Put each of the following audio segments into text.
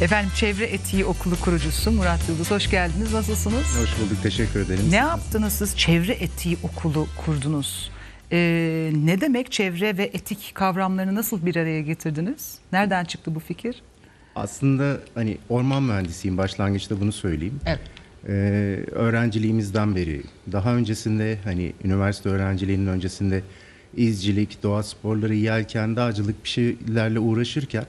Efendim Çevre Etiği Okulu kurucusu Murat Yıldız. Hoş geldiniz. Nasılsınız? Hoş bulduk, teşekkür ederim. Ne yaptınız siz? Çevre Etiği Okulu kurdunuz. Ee, ne demek çevre ve etik kavramlarını nasıl bir araya getirdiniz? Nereden çıktı bu fikir? Aslında hani orman mühendisiyim, başlangıçta bunu söyleyeyim. Evet. Ee, öğrenciliğimizden beri, daha öncesinde hani üniversite öğrenciliğinin öncesinde izcilik, doğa sporları, yelken, dağcılık bir şeylerle uğraşırken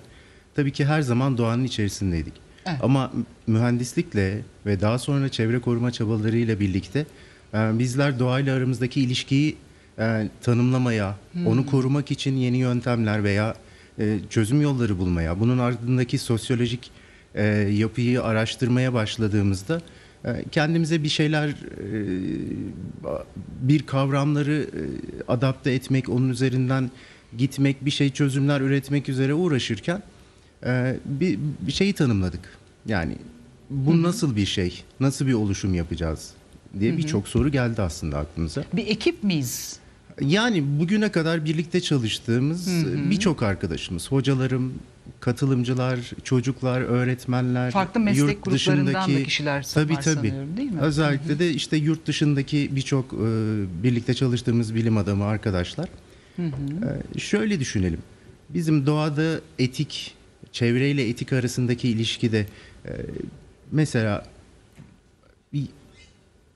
tabii ki her zaman doğanın içerisindeydik. Evet. Ama mühendislikle ve daha sonra çevre koruma çabalarıyla birlikte e, bizler doğayla aramızdaki ilişkiyi e, tanımlamaya, onu korumak için yeni yöntemler veya e, çözüm yolları bulmaya, bunun ardındaki sosyolojik e, yapıyı araştırmaya başladığımızda e, kendimize bir şeyler, e, bir kavramları e, adapte etmek, onun üzerinden gitmek, bir şey çözümler üretmek üzere uğraşırken e, bir, bir şeyi tanımladık. Yani bu nasıl bir şey, nasıl bir oluşum yapacağız diye birçok soru geldi aslında aklımıza. Bir ekip miyiz? Yani bugüne kadar birlikte çalıştığımız birçok arkadaşımız, hocalarım, katılımcılar, çocuklar, öğretmenler, Farklı meslek yurt gruplarından dışındaki- da kişiler tabii, tabii. sanıyorum değil mi? Özellikle de işte yurt dışındaki birçok e, birlikte çalıştığımız bilim adamı arkadaşlar. E, şöyle düşünelim. Bizim doğada etik, çevreyle etik arasındaki ilişkide e, mesela bir,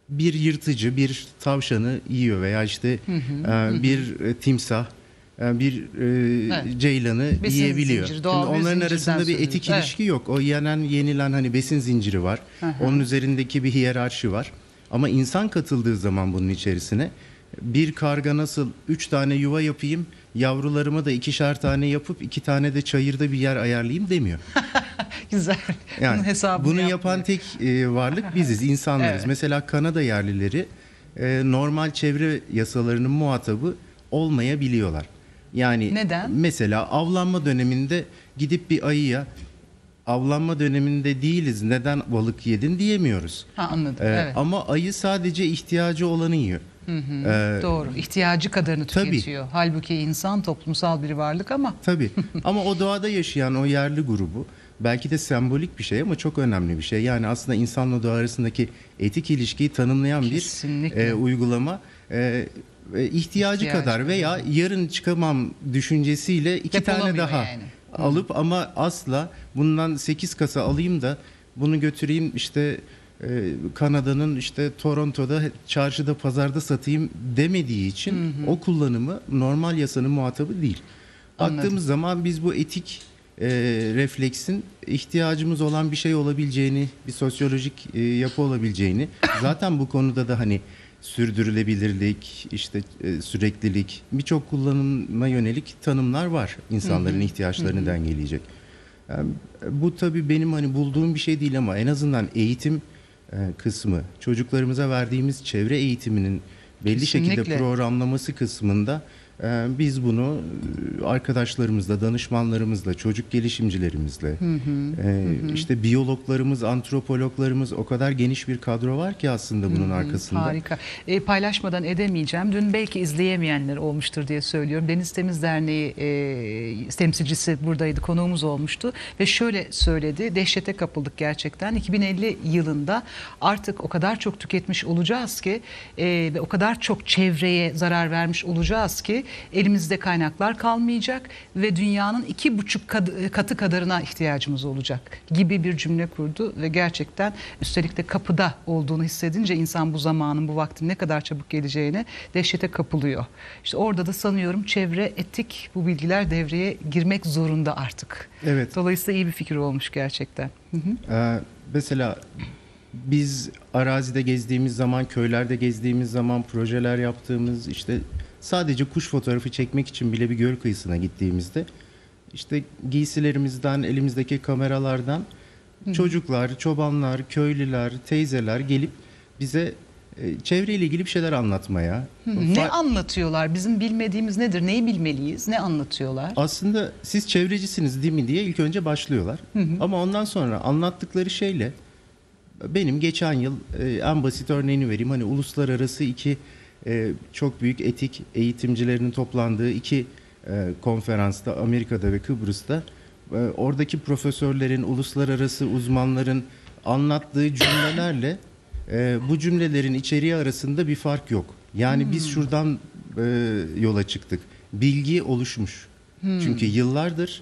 bir yırtıcı bir tavşanı yiyor veya işte e, bir e, timsah e, bir e, Evet. ceylanı Besin yiyebiliyor. zinciri, doğal Şimdi onların arasında bir söylüyoruz. etik Evet. ilişki yok. O yenen yenilen hani besin zinciri var. Onun üzerindeki bir hiyerarşi var. Ama insan katıldığı zaman bunun içerisine bir karga nasıl üç tane yuva yapayım, yavrularıma da ikişer tane yapıp iki tane de çayırda bir yer ayarlayayım demiyor. Güzel. Yani Bunun hesabını bunu yapmıyor. yapan tek e, varlık biziz, insanlarız. Evet. Mesela Kanada yerlileri e, normal çevre yasalarının muhatabı olmayabiliyorlar. Yani Neden? mesela avlanma döneminde gidip bir ayıya avlanma döneminde değiliz neden balık yedin diyemiyoruz. Ha, anladım. Ee, evet. Ama ayı sadece ihtiyacı olanı yiyor. Ee, Doğru. İhtiyacı kadarını tabii. tüketiyor. Halbuki insan toplumsal bir varlık ama Tabii. ama o doğada yaşayan o yerli grubu belki de sembolik bir şey ama çok önemli bir şey. Yani aslında insanla doğa arasındaki etik ilişkiyi tanımlayan Kesinlikle. bir e, uygulama. E, ihtiyacı İhtiyacı kadar veya yarın çıkamam düşüncesiyle iki tane daha yani. alıp ama asla bundan 8 kasa alayım da bunu götüreyim işte e, Kanada'nın işte Toronto'da çarşıda pazarda satayım demediği için o kullanımı normal yasanın muhatabı değil. Anladım. Baktığımız zaman biz bu etik e, refleksin ihtiyacımız olan bir şey olabileceğini, bir sosyolojik e, yapı olabileceğini, zaten bu konuda da hani sürdürülebilirlik, işte e, süreklilik, birçok kullanıma yönelik tanımlar var insanların ihtiyaçlarını dengeleyecek. Yani, bu tabii benim hani bulduğum bir şey değil ama en azından eğitim e, kısmı, çocuklarımıza verdiğimiz çevre eğitiminin belli şekilde Kesinlikle. programlaması kısmında e, biz bunu e, arkadaşlarımızla, danışmanlarımızla, çocuk gelişimcilerimizle, e, işte biyologlarımız, antropologlarımız o kadar geniş bir kadro var ki aslında bunun arkasında. Harika. E, paylaşmadan edemeyeceğim. Dün belki izleyemeyenler olmuştur diye söylüyorum. Deniz Temiz Derneği e, temsilcisi buradaydı, konuğumuz olmuştu ve şöyle söyledi. Dehşete kapıldık gerçekten. 2050 yılında artık o kadar çok tüketmiş olacağız ki e, ve o kadar çok çevreye zarar vermiş olacağız ki elimizde kaynaklar kalmayacak ve dünyanın iki buçuk katı kadarına ihtiyacımız olacak gibi bir cümle kurdu ve gerçekten üstelik de kapıda olduğunu hissedince insan bu zamanın bu vaktin ne kadar çabuk geleceğine dehşete kapılıyor. İşte orada da sanıyorum çevre etik bu bilgiler devreye girmek zorunda artık. Evet. Dolayısıyla iyi bir fikir olmuş gerçekten. Hı hı. Ee, mesela biz arazide gezdiğimiz zaman, köylerde gezdiğimiz zaman projeler yaptığımız işte sadece kuş fotoğrafı çekmek için bile bir göl kıyısına gittiğimizde işte giysilerimizden, elimizdeki kameralardan çocuklar, çobanlar, köylüler, teyzeler gelip bize e, çevreyle ilgili bir şeyler anlatmaya. Hı hı. Ne Fa- anlatıyorlar? Bizim bilmediğimiz nedir? Neyi bilmeliyiz? Ne anlatıyorlar? Aslında siz çevrecisiniz değil mi diye ilk önce başlıyorlar. Ama ondan sonra anlattıkları şeyle benim geçen yıl e, en basit örneğini vereyim. Hani uluslararası iki e, çok büyük etik eğitimcilerinin toplandığı iki e, konferansta Amerika'da ve Kıbrıs'ta e, oradaki profesörlerin, uluslararası uzmanların anlattığı cümlelerle e, bu cümlelerin içeriği arasında bir fark yok. Yani biz şuradan e, yola çıktık. Bilgi oluşmuş. Çünkü yıllardır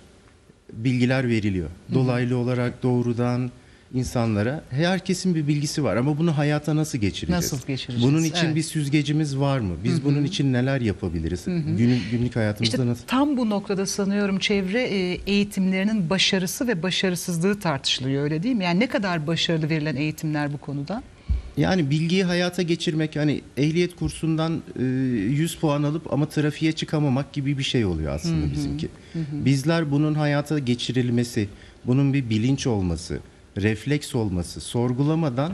bilgiler veriliyor. Dolaylı olarak doğrudan insanlara herkesin bir bilgisi var ama bunu hayata nasıl geçireceğiz? Nasıl geçireceğiz? Bunun için Evet. bir süzgecimiz var mı? Biz bunun için neler yapabiliriz? Günlük, günlük hayatımızda İşte nasıl? tam bu noktada sanıyorum çevre e, eğitimlerinin başarısı ve başarısızlığı tartışılıyor öyle değil mi? Yani ne kadar başarılı verilen eğitimler bu konuda? Yani bilgiyi hayata geçirmek hani ehliyet kursundan e, 100 puan alıp ama trafiğe çıkamamak gibi bir şey oluyor aslında bizimki. Bizler bunun hayata geçirilmesi, bunun bir bilinç olması, refleks olması, sorgulamadan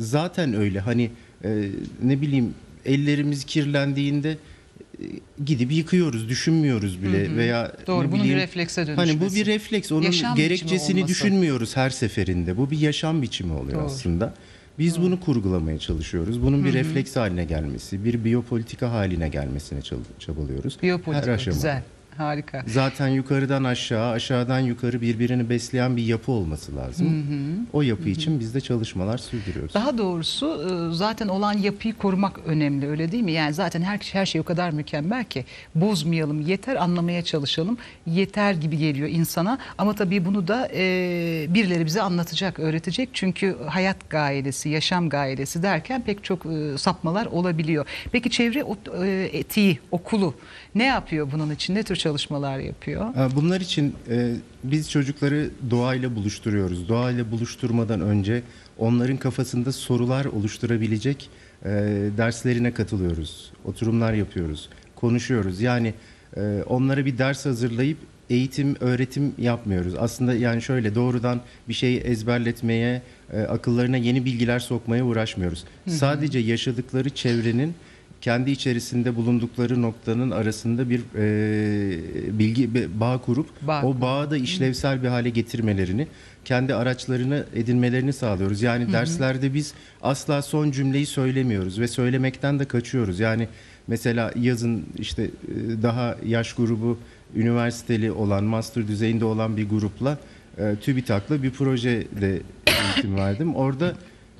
zaten öyle hani e, ne bileyim ellerimiz kirlendiğinde e, gidip yıkıyoruz, düşünmüyoruz bile veya Doğru, ne bunun bir reflekse Hani bu dönüşmesi. bir refleks, onun Yaşam gerekçesini düşünmüyoruz her seferinde. Bu bir yaşam biçimi oluyor Doğru. aslında. Biz bunu kurgulamaya çalışıyoruz. Bunun bir refleks haline gelmesi, bir biyopolitika haline gelmesine çal- çabalıyoruz. Her Biyopolitika aşamada. güzel, harika. Zaten yukarıdan aşağı, aşağıdan yukarı birbirini besleyen bir yapı olması lazım. O yapı için biz de çalışmalar sürdürüyoruz. Daha doğrusu e, zaten olan yapıyı korumak önemli öyle değil mi? Yani zaten her her şey o kadar mükemmel ki bozmayalım yeter anlamaya çalışalım yeter gibi geliyor insana ama tabii bunu da e, birileri bize anlatacak öğretecek çünkü hayat gailesi yaşam gailesi derken pek çok e, sapmalar olabiliyor. Peki çevre e, etiği okulu ne yapıyor bunun için ne tür çalışmalar yapıyor? Ha, Bunlar için e, biz çocukları doğayla buluşturuyoruz. Doğayla buluşturmadan önce onların kafasında sorular oluşturabilecek e, derslerine katılıyoruz. Oturumlar yapıyoruz, konuşuyoruz. Yani e, onlara bir ders hazırlayıp eğitim, öğretim yapmıyoruz. Aslında yani şöyle doğrudan bir şeyi ezberletmeye, e, akıllarına yeni bilgiler sokmaya uğraşmıyoruz. Sadece yaşadıkları çevrenin kendi içerisinde bulundukları noktanın arasında bir e, bilgi bir bağ kurup Bağ o bağı da işlevsel bir hale getirmelerini kendi araçlarını edinmelerini sağlıyoruz. Yani derslerde biz asla son cümleyi söylemiyoruz ve söylemekten de kaçıyoruz. Yani mesela yazın işte e, daha yaş grubu üniversiteli olan master düzeyinde olan bir grupla e, TÜBİTAK'la bir projede eğitim verdim. Orada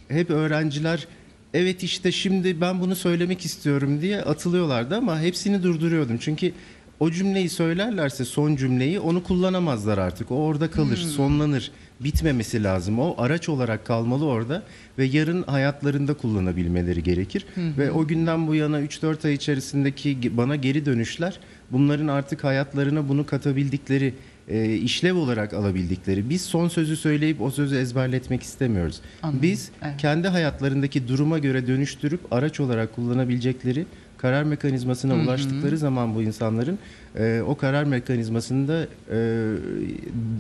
hep öğrenciler evet işte şimdi ben bunu söylemek istiyorum diye atılıyorlardı ama hepsini durduruyordum. Çünkü o cümleyi söylerlerse son cümleyi onu kullanamazlar artık. O orada kalır, sonlanır. Bitmemesi lazım. O araç olarak kalmalı orada ve yarın hayatlarında kullanabilmeleri gerekir. Ve o günden bu yana 3-4 ay içerisindeki bana geri dönüşler bunların artık hayatlarına bunu katabildikleri e, işlev olarak alabildikleri. Biz son sözü söyleyip o sözü ezberletmek istemiyoruz. Anladım. Biz Evet. kendi hayatlarındaki duruma göre dönüştürüp araç olarak kullanabilecekleri karar mekanizmasına ulaştıkları zaman bu insanların e, o karar mekanizmasında e,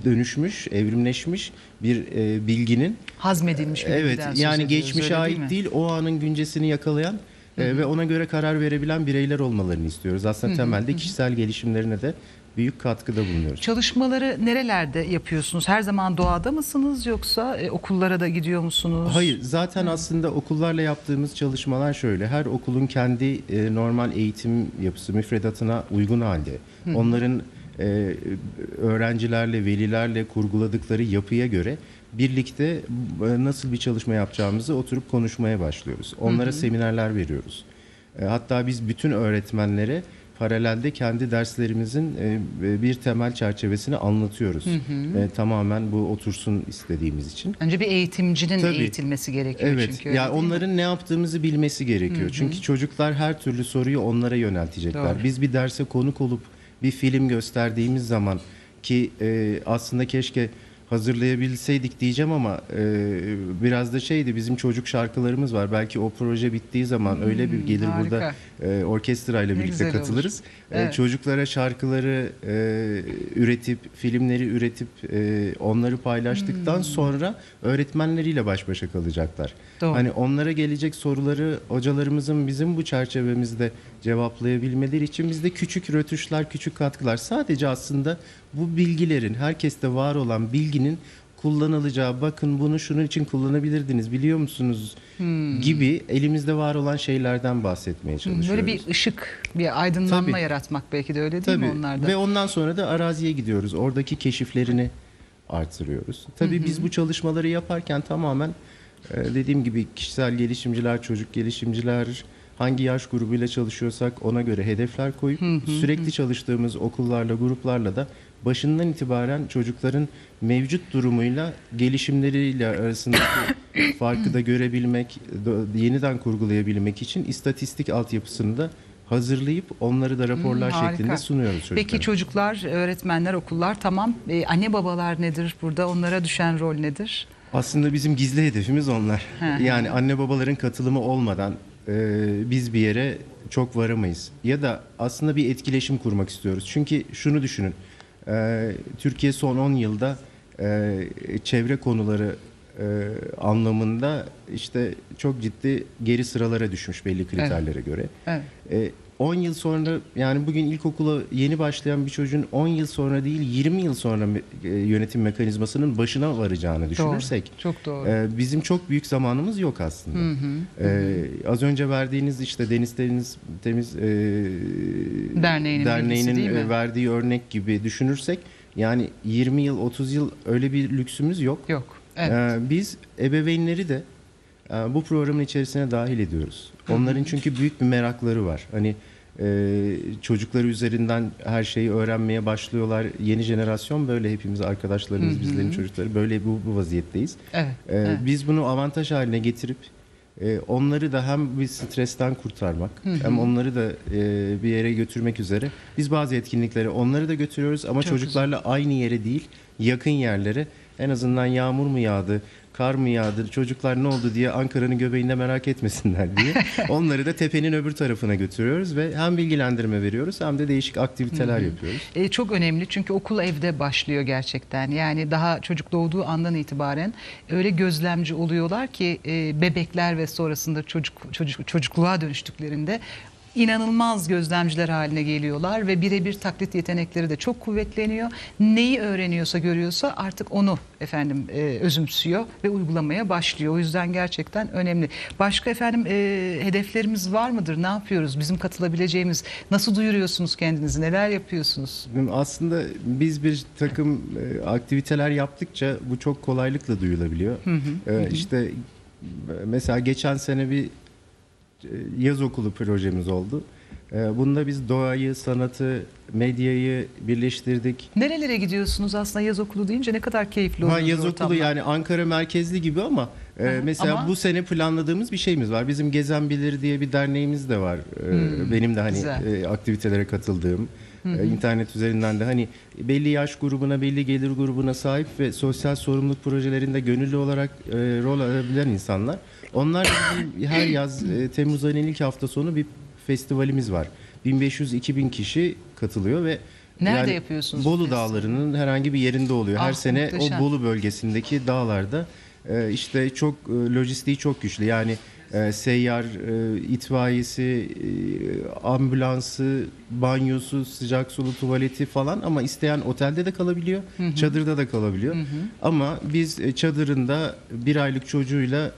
dönüşmüş, evrimleşmiş bir e, bilginin Hazmedilmiş bir evet yani geçmişe değil ait mi? değil, o anın güncesini yakalayan e, ve ona göre karar verebilen bireyler olmalarını istiyoruz. Aslında temelde kişisel gelişimlerine de büyük katkıda bulunuyoruz. Çalışmaları nerelerde yapıyorsunuz? Her zaman doğada mısınız yoksa e, okullara da gidiyor musunuz? Hayır, zaten aslında okullarla yaptığımız çalışmalar şöyle. Her okulun kendi e, normal eğitim yapısı müfredatına uygun halde. Onların e, öğrencilerle, velilerle kurguladıkları yapıya göre birlikte e, nasıl bir çalışma yapacağımızı oturup konuşmaya başlıyoruz. Onlara seminerler veriyoruz. E, hatta biz bütün öğretmenlere paralelde kendi derslerimizin e, bir temel çerçevesini anlatıyoruz. E, tamamen bu otursun istediğimiz için. Önce bir eğitimcinin Tabii. eğitilmesi gerekiyor Evet. çünkü. öyle ya değil mi? onların ne yaptığımızı bilmesi gerekiyor. Çünkü çocuklar her türlü soruyu onlara yöneltecekler. Doğru. Biz bir derse konuk olup bir film gösterdiğimiz zaman ki e, aslında keşke hazırlayabilseydik diyeceğim ama e, biraz da şeydi bizim çocuk şarkılarımız var. Belki o proje bittiği zaman öyle bir gelir harika. burada e, orkestrayla Ne birlikte olur. katılırız. E, Evet. çocuklara şarkıları e, üretip filmleri üretip e, onları paylaştıktan Hmm. sonra öğretmenleriyle baş başa kalacaklar. Doğru. Hani onlara gelecek soruları hocalarımızın bizim bu çerçevemizde cevaplayabilmeleri için bizde küçük rötuşlar, küçük katkılar sadece aslında bu bilgilerin herkeste var olan bilginin kullanılacağı bakın bunu şunun için kullanabilirdiniz biliyor musunuz gibi elimizde var olan şeylerden bahsetmeye çalışıyoruz. Böyle bir ışık, bir aydınlanma Tabii. yaratmak belki de öyle değil Tabii. mi onlarda? Ve ondan sonra da araziye gidiyoruz. Oradaki keşiflerini artırıyoruz. Tabii biz bu çalışmaları yaparken tamamen e, dediğim gibi kişisel gelişimciler, çocuk gelişimciler, hangi yaş grubuyla çalışıyorsak ona göre hedefler koyup sürekli çalıştığımız okullarla, gruplarla da başından itibaren çocukların mevcut durumuyla gelişimleriyle arasındaki farkı da görebilmek, yeniden kurgulayabilmek için istatistik altyapısını da hazırlayıp onları da raporlar Hmm, harika. şeklinde sunuyoruz çocuklara. Peki çocuklar, öğretmenler, okullar tamam. Ee, anne babalar nedir burada? Onlara düşen rol nedir? Aslında bizim gizli hedefimiz onlar. Hı hı. Yani anne babaların katılımı olmadan e, biz bir yere çok varamayız. Ya da aslında bir etkileşim kurmak istiyoruz. Çünkü şunu düşünün. e, Türkiye son 10 yılda e, çevre konuları e, anlamında işte çok ciddi geri sıralara düşmüş belli kriterlere göre. Evet. E, 10 yıl sonra yani bugün ilkokula yeni başlayan bir çocuğun 10 yıl sonra değil 20 yıl sonra e, yönetim mekanizmasının başına varacağını düşünürsek Doğru, çok doğru. e, bizim çok büyük zamanımız yok aslında. E, az önce verdiğiniz işte Deniz Temiz, Temiz e, Derneğinin bilgisi değil mi? e, verdiği örnek gibi düşünürsek yani 20 yıl 30 yıl öyle bir lüksümüz yok. Yok. Evet. Ee, biz ebeveynleri de e, bu programın içerisine dahil ediyoruz. Onların çünkü büyük bir merakları var. Hani e, çocukları üzerinden her şeyi öğrenmeye başlıyorlar. Yeni jenerasyon böyle hepimiz arkadaşlarımız, bizlerin çocukları böyle bu, bu vaziyetteyiz. Evet. Ee, evet. Biz bunu avantaj haline getirip e, onları da hem bir stresten kurtarmak hem onları da e, bir yere götürmek üzere biz bazı etkinliklere onları da götürüyoruz ama Çok çocuklarla aynı yere değil yakın yerlere en azından yağmur mu yağdı kar mı yağdı çocuklar ne oldu diye Ankara'nın göbeğinde merak etmesinler diye onları da tepenin öbür tarafına götürüyoruz ve hem bilgilendirme veriyoruz hem de değişik aktiviteler yapıyoruz. E, çok önemli çünkü okul evde başlıyor gerçekten. Yani daha çocuk doğduğu andan itibaren öyle gözlemci oluyorlar ki e, bebekler ve sonrasında çocuk çocuk çocukluğa dönüştüklerinde inanılmaz gözlemciler haline geliyorlar ve birebir taklit yetenekleri de çok kuvvetleniyor. Neyi öğreniyorsa görüyorsa artık onu efendim e, özümsüyor ve uygulamaya başlıyor. O yüzden gerçekten önemli. Başka efendim e, hedeflerimiz var mıdır? Ne yapıyoruz? Bizim katılabileceğimiz nasıl duyuruyorsunuz kendinizi? Neler yapıyorsunuz? Aslında biz bir takım e, aktiviteler yaptıkça bu çok kolaylıkla duyulabiliyor. E, işte e, mesela geçen sene bir yaz okulu projemiz oldu. E, Bunda biz doğayı, sanatı, medyayı birleştirdik. Nerelere gidiyorsunuz aslında yaz okulu deyince ne kadar keyifli Ha, oluyor yaz okulu yani Ankara merkezli gibi ama e, Aha, mesela ama- bu sene planladığımız bir şeyimiz var. Bizim Gezen Bilir diye bir derneğimiz de var. E, Benim de hani güzel. e, aktivitelere katıldığım. e, internet üzerinden de hani belli yaş grubuna, belli gelir grubuna sahip ve sosyal sorumluluk projelerinde gönüllü olarak e, rol alabilen insanlar. Onlar bizim her yaz e, Temmuz ayının ilk hafta sonu bir festivalimiz var. 1500-2000 kişi katılıyor ve Nerede yapıyorsunuz bu Bolu? Dağları'nın herhangi bir yerinde oluyor. Her Ah, sene muhteşem. o Bolu bölgesindeki dağlarda e, işte çok e, lojistiği çok güçlü. Yani e, seyyar e, itfaiyesi, e, ambulansı, banyosu, sıcak sulu tuvaleti falan ama isteyen otelde de kalabiliyor, çadırda da kalabiliyor. Ama biz e, çadırında bir aylık çocuğuyla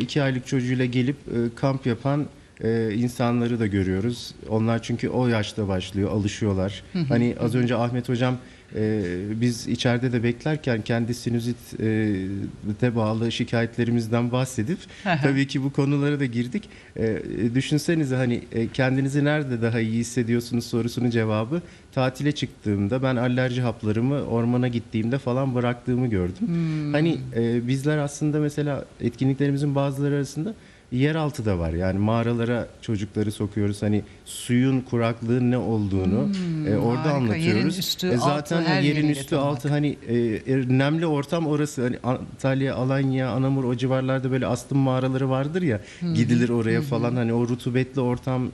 iki aylık çocuğuyla gelip e, kamp yapan e, insanları da görüyoruz. Onlar çünkü o yaşta başlıyor, alışıyorlar. Hani az önce Ahmet hocam e, biz içeride de beklerken kendi sinüzit e, bağlı şikayetlerimizden bahsedip tabii ki bu konulara da girdik. E, düşünsenize hani e, kendinizi nerede daha iyi hissediyorsunuz sorusunun cevabı tatile çıktığımda ben alerji haplarımı ormana gittiğimde falan bıraktığımı gördüm. Hani e, bizler aslında mesela etkinliklerimizin bazıları arasında yeraltı da var. Yani mağaralara çocukları sokuyoruz. Hani suyun kuraklığın ne olduğunu e, orada harika. anlatıyoruz. Yerin üstü, E, zaten altı, her yerin üstü tanımak. altı hani e, e, nemli ortam orası. Hani Antalya, Alanya, Anamur o civarlarda böyle astım mağaraları vardır ya. Gidilir oraya falan hani o rutubetli ortam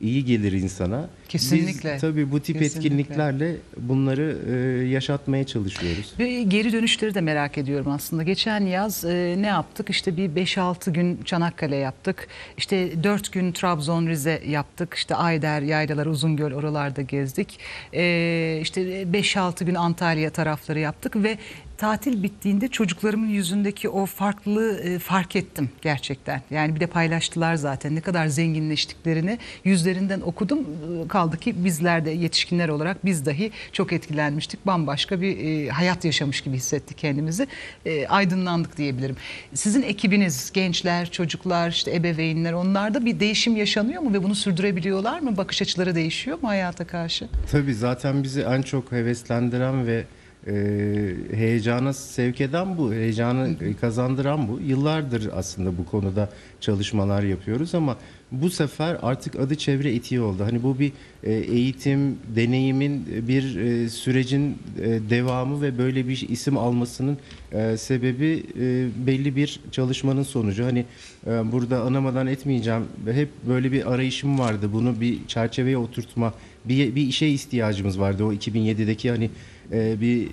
iyi gelir insana. Kesinlikle. Biz tabii bu tip Kesinlikle. etkinliklerle bunları e, yaşatmaya çalışıyoruz. Ve geri dönüşleri de merak ediyorum aslında. Geçen yaz e, ne yaptık? İşte bir 5-6 gün Çanakkale yaptık. İşte 4 gün Trabzon, Rize yaptık. İşte Ayder, Yaylalar, Uzungöl oralarda gezdik. E, işte 5-6 gün Antalya tarafları yaptık ve tatil bittiğinde çocuklarımın yüzündeki o farklılığı e, fark ettim gerçekten. Yani bir de paylaştılar zaten ne kadar zenginleştiklerini yüzlerinden okudum. E, Kaldı ki bizler de yetişkinler olarak biz dahi çok etkilenmiştik. Bambaşka bir e, hayat yaşamış gibi hissettik kendimizi. E, aydınlandık diyebilirim. Sizin ekibiniz, gençler, çocuklar, işte ebeveynler onlarda bir değişim yaşanıyor mu ve bunu sürdürebiliyorlar mı? Bakış açıları değişiyor mu hayata karşı? Tabii zaten bizi en çok heveslendiren ve e, heyecana sevk eden bu, heyecanı kazandıran bu. Yıllardır aslında bu konuda çalışmalar yapıyoruz ama bu sefer artık adı çevre etiği oldu. Hani bu bir e, eğitim, deneyimin bir e, sürecin e, devamı ve böyle bir isim almasının e, sebebi e, belli bir çalışmanın sonucu. Hani e, burada anamadan etmeyeceğim. Hep böyle bir arayışım vardı. Bunu bir çerçeveye oturtma, bir, bir işe ihtiyacımız vardı. O 2007'deki hani e, bir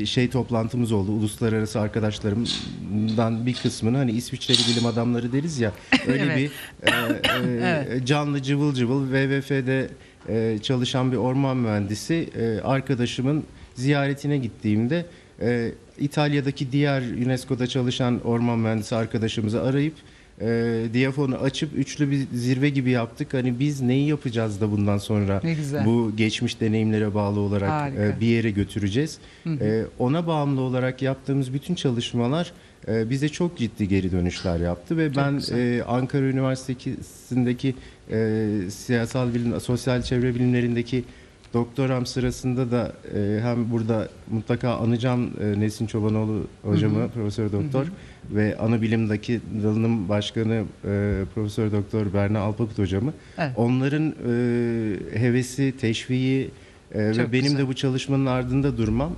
e, şey toplantımız oldu. Uluslararası arkadaşlarımdan bir kısmını hani İsviçreli bilim adamları deriz ya öyle Evet. bir e, e, canlı cıvıl cıvıl WWF'de e, çalışan bir orman mühendisi e, arkadaşımın ziyaretine gittiğimde e, İtalya'daki diğer UNESCO'da çalışan orman mühendisi arkadaşımızı arayıp e, diyafonu açıp üçlü bir zirve gibi yaptık. Hani biz neyi yapacağız da bundan sonra Ne güzel. bu geçmiş deneyimlere bağlı olarak Harika. e, bir yere götüreceğiz. E, ona bağımlı olarak yaptığımız bütün çalışmalar e, bize çok ciddi geri dönüşler yaptı ve ben güzel. e, Ankara Üniversitesi'ndeki e, siyasal bilim, sosyal çevre bilimlerindeki doktoram sırasında da e, hem burada mutlaka anacağım e, Nesin Çobanoğlu hocamı, profesör doktor ve ana bilimdeki dalının başkanı e, profesör doktor Berna Alpakut hocamı. Evet. Onların e, hevesi, teşviği e, ve benim güzel. de bu çalışmanın ardında durmam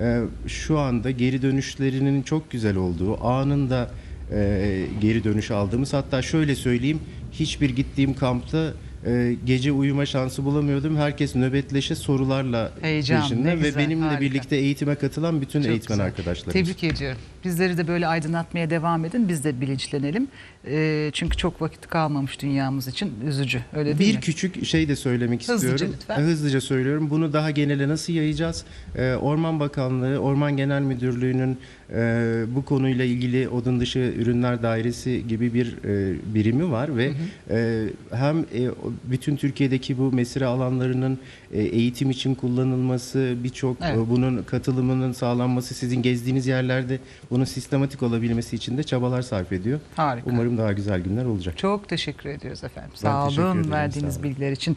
e, şu anda geri dönüşlerinin çok güzel olduğu, anında e, geri dönüş aldığımız hatta şöyle söyleyeyim hiçbir gittiğim kampta e, gece uyuma şansı bulamıyordum. Herkes nöbetleşe sorularla Heyecan, peşinde ne ve güzel, benimle harika. birlikte eğitime katılan bütün Çok eğitmen güzel. arkadaşlarımız. Tebrik ediyorum. Bizleri de böyle aydınlatmaya devam edin. Biz de bilinçlenelim. Ee, çünkü çok vakit kalmamış dünyamız için. Üzücü. Öyle değil Bir mi? küçük şey de söylemek Hızlıca istiyorum. lütfen. E, Hızlıca söylüyorum. Bunu daha genele nasıl yayacağız? Ee, Orman Bakanlığı, Orman Genel Müdürlüğü'nün e, bu konuyla ilgili odun dışı ürünler dairesi gibi bir e, birimi var ve e, hem e, o- bütün Türkiye'deki bu mesire alanlarının e, eğitim için kullanılması, birçok Evet. e, bunun katılımının sağlanması, sizin gezdiğiniz yerlerde bunun sistematik olabilmesi için de çabalar sarf ediyor. Harika. Umarım daha güzel günler olacak. Çok teşekkür ediyoruz efendim. Sağ olun verdiğiniz sağ olun. bilgiler için.